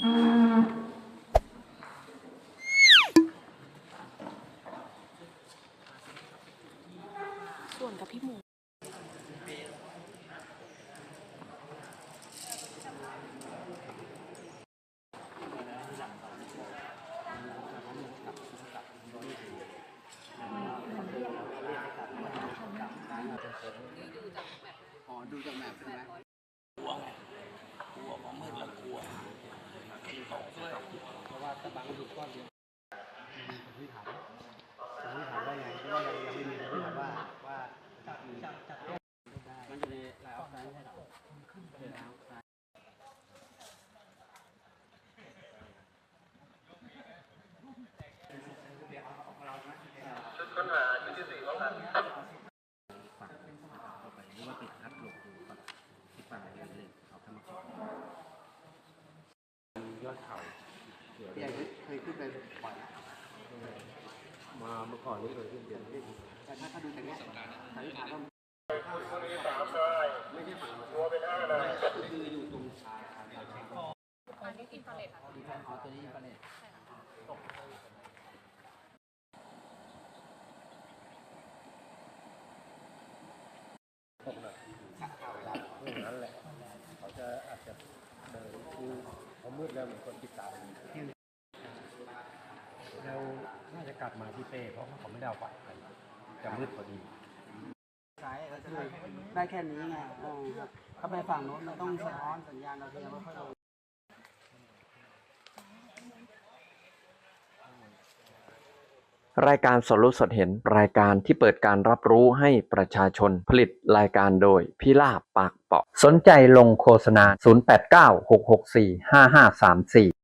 ส่วนกับพี่หมูอ๋อ ดูจากแบบใช่ไหม บางกระดูกก้อนเดียวพี่ถามคนที่ถามว่าไงเพราะว่ายังยังไม่มีคนที่ถามว่าว่าจะจะจะต้องได้มันอยู่ในลายออกไซด์ให้เราเป็นลายออกไซด์ฝั่งเข้าไปหรือว่าติดพัดหลบอยู่ฝั่งที่ฝั่งอะไรเลยเอาทำมาก่อนยอดเขา พี่ใหญ่เคยขึ้นไปบ่อยมาเมื่อก่อนนี่เคยขึ้นเดือนที่แต่ถ้าถ้าดูจากนี้สันนิษฐานว่าไม่ใช่ฝั่งตัวเป็นห้าเลยคืออยู่ตรงชายทางตะวันตกอันนี้อินฟราเรดค่ะดีแฟนอ๋อตัวนี้อินฟราเรดตกหนักช่วงนั้นแหละ เขาจะอาจจะเดินคือเขา มืดแล้วเหมือนคนติดตามเราน่าจะกลับมาที่เป้เพราะว่าเขาไม่ได้เอาไปกันจะมืดพอดีซ้ายก็คือได้แค่นี้ไงเออครับถ้าไปฝั่งโน้นมันต้องสะท้อนสัญญาณเราเทียมไม่ค่อยลง รายการสดรู้สดเห็น รายการที่เปิดการรับรู้ให้ประชาชน ผลิตรายการโดยพิลาบปากเปาะ สนใจลงโฆษณา 089 664 5534